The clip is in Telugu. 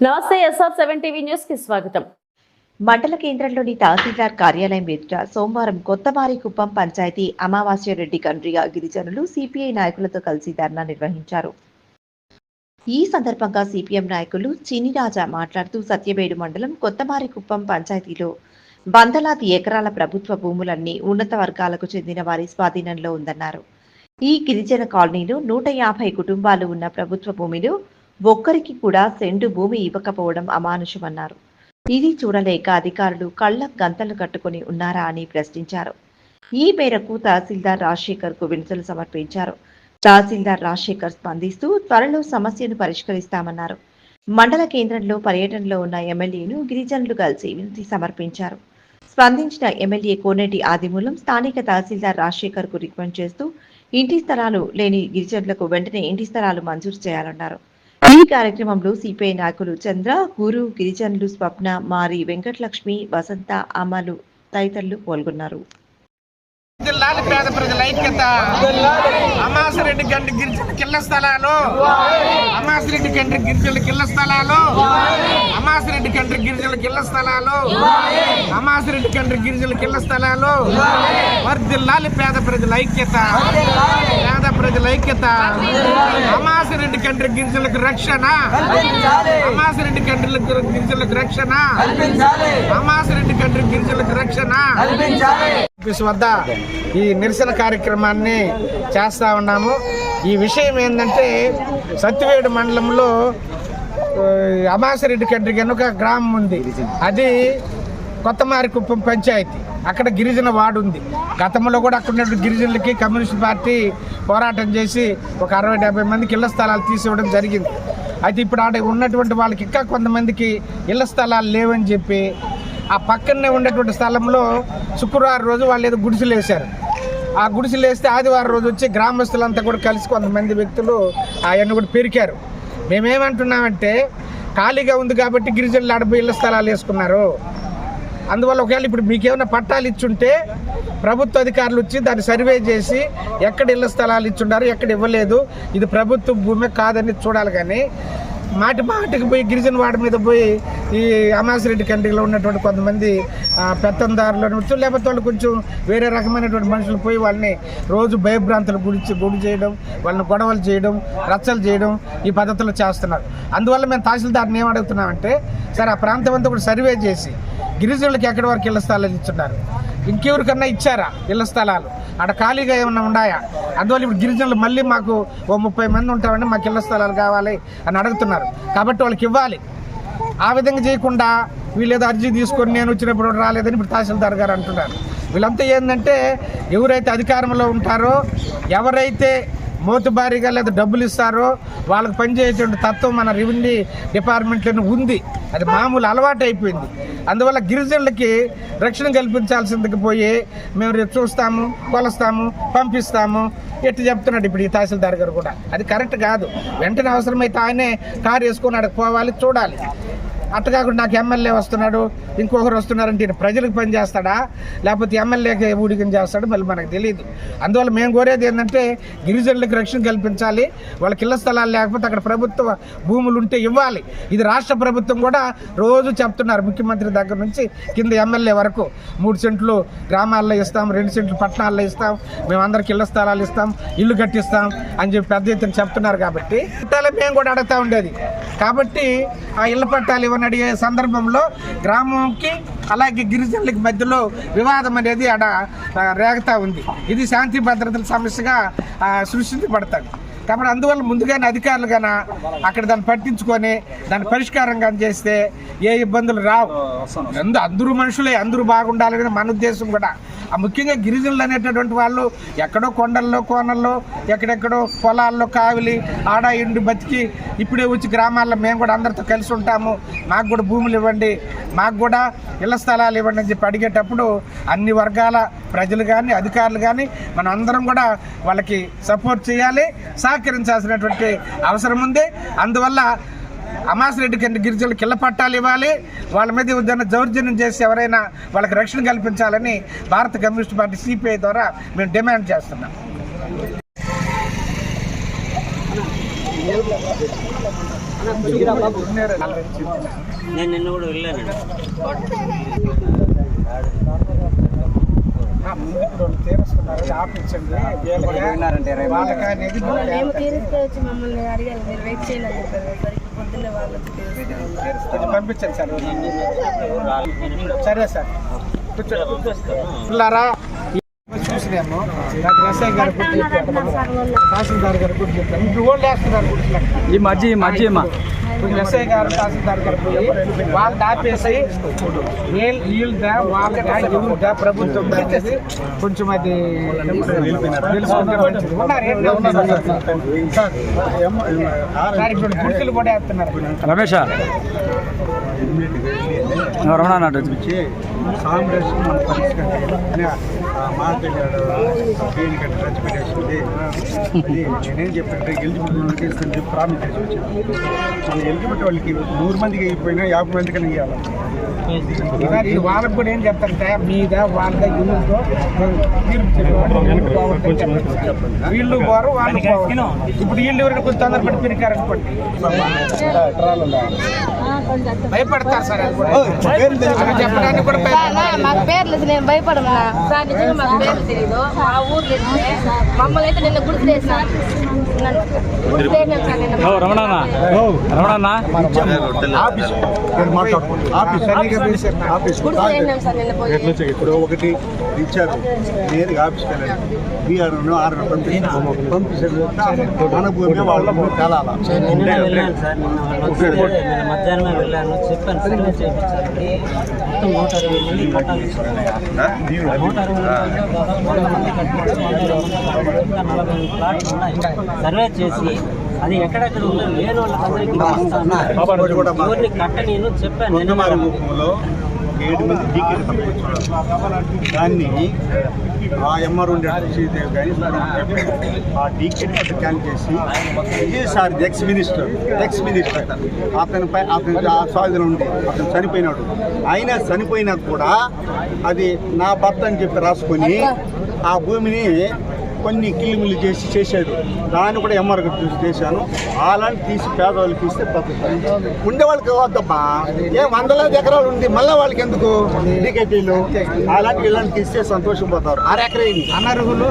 నమస్తే ఎస్ఆర్ సెవెన్ టీవీ న్యూస్కి స్వాగతం. మండల కేంద్రంలోని తహసీల్దార్ కార్యాలయం ఎదుట సోమవారం కొత్తమారికుప్పం పంచాయతీ అమావాస్య రెడ్డి కండ్రిగా గిరిజనులు సిపిఐ నాయకులతో కలిసి ధర్నా నిర్వహించారు. ఈ సందర్భంగా సిపిఎం నాయకులు చినిరాజా మాట్లాడుతూ సత్యవేడు మండలం కొత్తమారికుప్పం పంచాయతీలో వందలాది ఎకరాల ప్రభుత్వ భూములన్నీ ఉన్నత వర్గాలకు చెందిన వారి స్వాధీనంలో ఉందన్నారు. ఈ గిరిజన కాలనీలో నూట యాభై కుటుంబాలు ఉన్న ప్రభుత్వ భూమిలో ఒక్కరికి కూడా సెంటు భూమి ఇవ్వకపోవడం అమానుషమన్నారు. ఇది చూడలేక అధికారులు కళ్ళ గంతలు కట్టుకుని ఉన్నారా అని ప్రశ్నించారు. ఈ మేరకు తహసీల్దార్ రాజశేఖర్కు వినతులు సమర్పించారు. తహసీల్దార్ రాజశేఖర్ స్పందిస్తూ త్వరలో సమస్యను పరిష్కరిస్తామన్నారు. మండల కేంద్రంలో పర్యటనలో ఉన్న ఎమ్మెల్యేను గిరిజనులు కలిసి వినతి సమర్పించారు. స్పందించిన ఎమ్మెల్యే కోనేటి ఆదిమూలం స్థానిక తహసీల్దార్ రాజశేఖర్కు రికమెండ్ చేస్తూ ఇంటి స్థలాలు లేని గిరిజనులకు వెంటనే ఇంటి స్థలాలు మంజూరు చేయాలన్నారు. ఈ కార్యక్రమంలో సిపిఐ నాయకులు చంద్ర గురు గిరిజనులు స్వప్న మారి వెంకటలక్ష్మి వసంత అమలు తదితరులు పాల్గొన్నారు. జిల్లాల పేద ప్రజల ఐక్యత. అమాసరెడ్డి గండి గిరిజన కిల్ల స్థలాలు. అమాసరెడ్డి కండ్రి గిరిజన కిల్ల స్థలాలు. అమాసరెడ్డి కండ్రి గిరిజన కిల్ల స్థలాలు. అమాసరెడ్డి కండ్రి గిరిజన కిల్ల స్థలాలు. వర్దిల్లాలి పేద ప్రజల ఐక్యత. పేద ప్రజల ఐక్యత. అమాసరెడ్డి కండ్రి గిరిజనులకు రక్షణ. అమాసరెడ్డి కండ్రి గిరిజనులకు రక్షణ. అమాసరెడ్డి కండ్రి గిరిజనులకు రక్షణ. ఆఫీస్ వద్ద ఈ నిరసన కార్యక్రమాన్ని చేస్తా ఉన్నాము. ఈ విషయం ఏంటంటే సత్యవేడు మండలంలో అమాసిరెడ్డి కండ్రికి వెనుక గ్రామం ఉంది. అది కొత్తమారికుప్పం పంచాయతీ. అక్కడ గిరిజన వార్డు ఉంది. గతంలో కూడా అక్కడ ఉన్న గిరిజనులకి కమ్యూనిస్ట్ పార్టీ పోరాటం చేసి ఒక అరవై డెబ్బై మందికి ఇళ్ళ స్థలాలు తీసివ్వడం జరిగింది. అయితే ఇప్పుడు ఆడ ఉన్నటువంటి వాళ్ళకి ఇంకా కొంతమందికి ఇళ్ళ స్థలాలు లేవని చెప్పి ఆ పక్కనే ఉండేటువంటి స్థలంలో శుక్రవారం రోజు వాళ్ళు ఏదో గుడిసెలు వేశారు. ఆ గుడిసెలు వేస్తే ఆదివారం రోజు వచ్చి గ్రామస్తులంతా కూడా కలిసి కొంతమంది వ్యక్తులు అవన్నీ కూడా పెరికారు. మేమేమంటున్నామంటే ఖాళీగా ఉంది కాబట్టి గిరిజనులు అడబై ఇళ్ళ స్థలాలు వేసుకున్నారు. అందువల్ల ఒకవేళ ఇప్పుడు మీకేమైనా పట్టాలు ఇచ్చుంటే ప్రభుత్వ అధికారులు వచ్చి దాన్ని సర్వే చేసి ఎక్కడ ఇళ్ళ స్థలాలు ఇచ్చుండారు ఎక్కడ ఇవ్వలేదు ఇది ప్రభుత్వ భూమి కాదని చూడాలి కానీ మాటి మాటికి పోయి గిరిజన వాడి మీద పోయి ఈ అమాసిరెడ్డి కంట్రీలో ఉన్నటువంటి కొంతమంది పెత్తందారులు అనవచ్చు లేకపోతే వాళ్ళు కొంచెం వేరే రకమైనటువంటి మనుషులు పోయి వాళ్ళని రోజు భయభ్రాంతులు గురించి గుడి చేయడం వాళ్ళని గొడవలు చేయడం రచ్చలు చేయడం ఈ పద్ధతిలో చేస్తున్నారు. అందువల్ల మేము తహసీల్దార్ని ఏం అడుగుతున్నామంటే సరే ఆ ప్రాంతం అంతా కూడా సర్వే చేసి గిరిజనులకు ఎక్కడి వరకు ఇళ్ళ స్థలాలు ఇచ్చున్నారు? ఇంకెవరికన్నా ఇచ్చారా ఇళ్ళ స్థలాలు? అక్కడ ఖాళీగా ఏమన్నా ఉన్నాయా అందువల్ల ఇప్పుడు గిరిజనులు మళ్ళీ మాకు ఓ ముప్పై మంది ఉంటామంటే మాకు ఇళ్ళ స్థలాలు కావాలి అని అడుగుతున్నారు. కాబట్టి వాళ్ళకి ఇవ్వాలి. ఆ విధంగా చేయకుండా వీళ్ళేదో అర్జీ తీసుకొని నేను వచ్చినప్పుడు రాలేదని ఇప్పుడు తహసీల్దార్ గారు అంటున్నారు. వీళ్ళంతా ఏంటంటే ఎవరైతే అధికారంలో ఉంటారో ఎవరైతే మోతుబారిగా లేదా డబ్బులు ఇస్తారో వాళ్ళకి పనిచేసేటువంటి తత్వం మన రెవెన్యూ డిపార్ట్మెంట్లోనే ఉంది. అది మామూలు అలవాటు అయిపోయింది. అందువల్ల గిరిజనులకి రక్షణ కల్పించాల్సిందికి పోయి మేము చూస్తాము కొలుస్తాము పంపిస్తాము ఎట్టు చెప్తున్నాడు ఇప్పుడు ఈ తహసీల్దార్ గారు కూడా. అది కరెక్ట్ కాదు. వెంటనే అవసరమైతే ఆయనే కారు వేసుకొని అక్కడికి పోవాలి చూడాలి. అట్ట కాకుండా నాకు ఎమ్మెల్యే వస్తున్నాడు ఇంకొకరు వస్తున్నారంటే ఈయన ప్రజలకు పని చేస్తాడా? లేకపోతే ఎమ్మెల్యేకి ఊడికం చేస్తాడు మళ్ళీ మనకు తెలియదు అందువల్ల మేము కోరేది ఏంటంటే గిరిజనులకు రక్షణ కల్పించాలి వాళ్ళకి ఇళ్ళ స్థలాలు లేకపోతే అక్కడ ప్రభుత్వ భూములు ఉంటే ఇవ్వాలి. ఇది రాష్ట్ర ప్రభుత్వం కూడా రోజు చెప్తున్నారు ముఖ్యమంత్రి దగ్గర నుంచి కింద ఎమ్మెల్యే వరకు. మూడు సెంట్లు గ్రామాల్లో ఇస్తాం రెండు సెంట్లు పట్టణాల్లో ఇస్తాం మేము అందరికి ఇళ్ళ స్థలాలు ఇస్తాం ఇల్లు కట్టిస్తాం అని చెప్పి పెద్ద ఎత్తున చెప్తున్నారు కాబట్టి. మేము కూడా అడుగుతా ఉండేది. కాబట్టి ఆ ఇళ్ళ పట్టాలు ఇవ్వని అడిగే సందర్భంలో గ్రామంకి అలాగే గిరిజనులకి మధ్యలో వివాదం అనేది అడ ఆ, ఉంది. ఇది శాంతి భద్రతల సమస్యగా ఆ, సృష్టించబడతాడు కాబట్టి అందువల్ల ముందుగానే అధికారులు గాన అక్కడ దాన్ని పట్టించుకొని దాన్ని పరిష్కారం కానీ చేస్తే ఏ ఇబ్బందులు రావు. అందు అందరూ మనుషులే అందరూ బాగుండాలని మన ఉద్దేశం కూడా. ఆ ముఖ్యంగా గిరిజనులు అనేటటువంటి వాళ్ళు ఎక్కడో కొండల్లో కోనల్లో ఎక్కడెక్కడో పొలాల్లో కావిలి ఆడ ఇండి బతికి ఇప్పుడే వచ్చి గ్రామాల్లో మేము కూడా అందరితో కలిసి ఉంటాము. మాకు కూడా భూములు ఇవ్వండి మాకు కూడా ఇళ్ళ స్థలాలు ఇవ్వండి అని చెప్పి అడిగేటప్పుడు అన్ని వర్గాల ప్రజలు కానీ అధికారులు కానీ మనం అందరం కూడా వాళ్ళకి సపోర్ట్ చేయాలి. సహకరించాల్సినటువంటి అవసరం ఉంది. అందువల్ల అమాసిరెడ్డి కింద గిరిజనులకు ఇళ్ళ పట్టాలు ఇవ్వాలి. వాళ్ళ మీద ఏదైనా దౌర్జన్యం చేసి ఎవరైనా వాళ్ళకి రక్షణ కల్పించాలని భారత కమ్యూనిస్ట్ పార్టీ సిపిఐ ద్వారా మేము డిమాండ్ చేస్తున్నాం. నేను నిన్న కూడా మేము మమ్మల్ని మీరు వెయిట్ చేయాలని పొద్దున్నే పంపించండి సార్. చూసినాము నాకు గారు తహసీల్దార్ గారు గుర్తు ఈ మధ్య ఈ మధ్య అమ్మా ఇప్పుడు ఎస్ఐ గారు తహసీల్దార్ గారు పోయి వాళ్ళు ఆపేసి వీళ్ళు వీళ్ళదా వాళ్ళదా ప్రభుత్వం అనేది కొంచెం అది తెలుసుకుంటే మంచిది. ఉన్నారు ఇప్పుడు గుర్తులు కూడా వేస్తున్నారు. రమేష్. రమణ సామరస్యం మన పరిస్థితి మాట్లాడాడు దేనికంటే ఖర్చు పెట్టేసింది అది నేనేం వాళ్ళకి ఇస్తాను చెప్పి ప్రామిస్ చేసి వచ్చాను. మన వాళ్ళకి నూరు మందికి అయిపోయినా యాభై మందికి ఇవ్వాలి వాళ్ళకి కూడా ఏం చెప్తారంటే మీద వాళ్ళ వీళ్ళు పోరు వాళ్ళు ఇప్పుడు వీళ్ళు ఎవరికి కొంచెం తొందరపడి పెరిగారనుకోండి భయపడతారు సార్ చెప్పడానికి కూడా. మాకు పేర్లు నేను భయపడమన్నా సార్ నిజంగా మాకు పేర్లు తెలియదు మా ఊర్లో అయితే మమ్మల్ని అయితే నిన్న గుర్తు చేసిన గుర్తు చేసినాం సార్ నిన్న. ఓ రమణ అన్న రమణ అన్న ఆఫీస్ నేను మాట్లాడుకుంటాను ఆఫీస్ సరిగ్గా పిలిచారు నాకు. ఆఫీస్ గుర్తు చేసినాం సార్ నిన్న పోయి. ఇప్పుడు ఒకటి ఇచ్చారు. నేరుగా ఆఫీస్కి వెళ్ళండి బీఆర్ ఆరు పంపిస్తాను పంపిస్తారు. మన భూమి వాళ్ళ తేలాల నిన్న వెళ్ళాను చెప్పాను సర్వే చేయించాలని మొత్తం నూట అరవై సర్వే చేసి అది ఎక్కడెక్కడ ఉందో లేని వాళ్ళకందరికీ ఇస్తాను ఎవరిని కట్టనీను చెప్పాను గ్రూపంలో ఏడు మంది డీకేలు దాన్ని ఆ ఎంఆర్ ఉండే శ్రీదేవి కానీ ఆ డీకేని అతను క్యాన్ చేసి విజయసారి ఎక్స్ మినిస్టర్ ఎక్స్ మినిస్టర్ అతని పై అతని ఆ స్వాధీనం ఉంది అతను చనిపోయినాడు. అయినా చనిపోయినా కూడా అది నా భర్త అని చెప్పి రాసుకొని ఆ భూమిని కొన్ని కిల్లిమిల్లి చేసి చేశాడు. దాన్ని కూడా ఎంఆర్ చూసి చేశాను. అలాంటి తీసి పేదవాళ్ళకి ఇస్తే బతుకుతారు ఉండే వాళ్ళకి వద్దమ్మా ఏ వందలాది ఎకరాలు ఉంది. మళ్ళీ వాళ్ళకి ఎందుకు? డీకేటీలు అలాంటి ఇలాంటి ఇస్తే సంతోషం పోతారు. అరెకరే అనర్హులు